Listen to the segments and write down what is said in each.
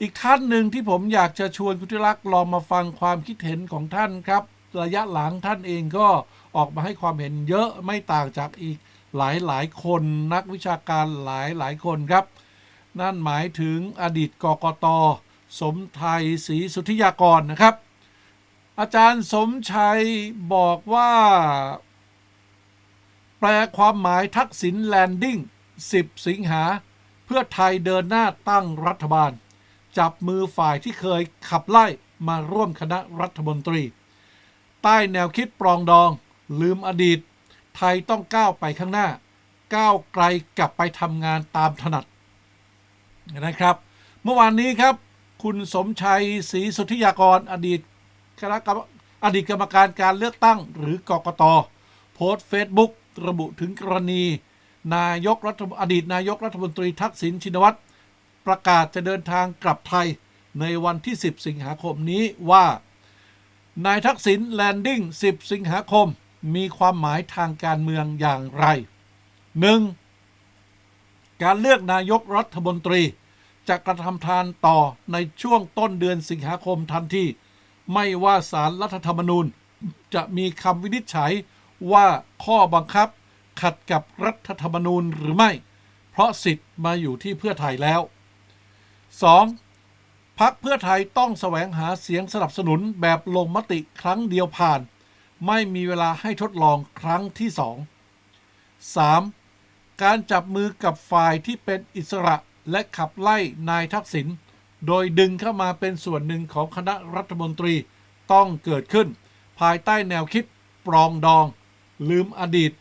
อีกท่านหนึ่งที่ผมอยากจะชวนคุณที่รักลองมาฟังความคิดเห็นของท่านครับ ระยะหลังท่านเองก็ออกมาให้ความเห็นเยอะไม่ต่างจากอีกหลายหลายคนนักวิชาการหลายหลายคนครับ นั่นหมายถึงอดีตกกต สมไทยศรีสุทธิยากรนะครับ อาจารย์สมชัยบอกว่า แปลความหมายทักษิณแลนดิ้ง 10 สิงหา เพื่อไทยเดินหน้าตั้งรัฐบาล จับมือฝ่ายที่เคยขับไล่มาร่วมคณะรัฐมนตรี ใต้แนวคิดปรองดอง ลืมอดีต ไทยต้องก้าวไปข้างหน้า ก้าวไกลกลับไปทำงานตามถนัดนะครับ เมื่อวานนี้ครับคุณสมชัยศรีสุทธิยากรอดีตคณะกรรมอดีตกรรมการการเลือกตั้งหรือกกตโพสต์เฟซบุ๊กระบุถึงกรณี นายกรัฐอดีตนายกรัฐมนตรีทักษิณชินวัตร ประกาศจะเดินทางกลับไทยในวันที่ 10 สิงหาคมนี้ว่า นายทักษิณแลนดิ้ง 10 สิงหาคมมีความหมายทางการเมืองอย่างไร 1. การเลือกนายกรัฐมนตรี จะกระทำทานต่อในช่วงต้นเดือนสิงหาคมทันที ไม่ว่าสารรัฐธรรมนูญ จะมีคำวินิจฉัยว่าข้อบังคับขัดกับรัฐธรรมนูญหรือไม่ เพราะสิทธิ์มาอยู่ที่เพื่อไทยแล้ว 2. พักเพื่อไทยต้องแสวงหาเสียงสนับสนุนแบบลงมติครั้งเดียวผ่าน ไม่มีเวลาให้ทดลองครั้งที่ 2 3. การจับมือกับฝ่ายที่เป็นอิสระและขับไล่นายทักษิณโดยดึงเข้ามาเป็นส่วนหนึ่งของคณะรัฐมนตรีต้องเกิดขึ้น ภายใต้แนวคิดปรองดอง ลืมอดีต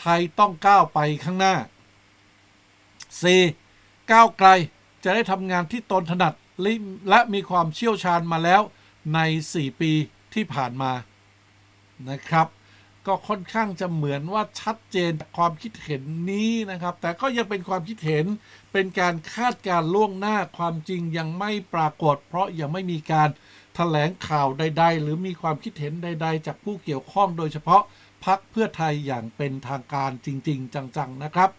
ไทยต้องก้าวไปข้างหน้า 4. ก้าวไกล จะได้ทำงานที่ตนถนัดและมีความเชี่ยวชาญมาแล้วใน 4 ปีที่ผ่านมานะครับ ก็ค่อนข้างจะเหมือนว่าชัดเจนความคิดเห็นนี้นะครับ แต่ก็ยังเป็นความคิดเห็นเป็นการคาดการล่วงหน้าความจริงยังไม่ปรากฏ เพราะยังไม่มีการแถลงข่าวใด ๆ หรือมีความคิดเห็นใด ๆ จากผู้เกี่ยวข้องโดยเฉพาะพักเพื่อไทยอย่างเป็นทางการจริง ๆ จัง ๆ นะครับ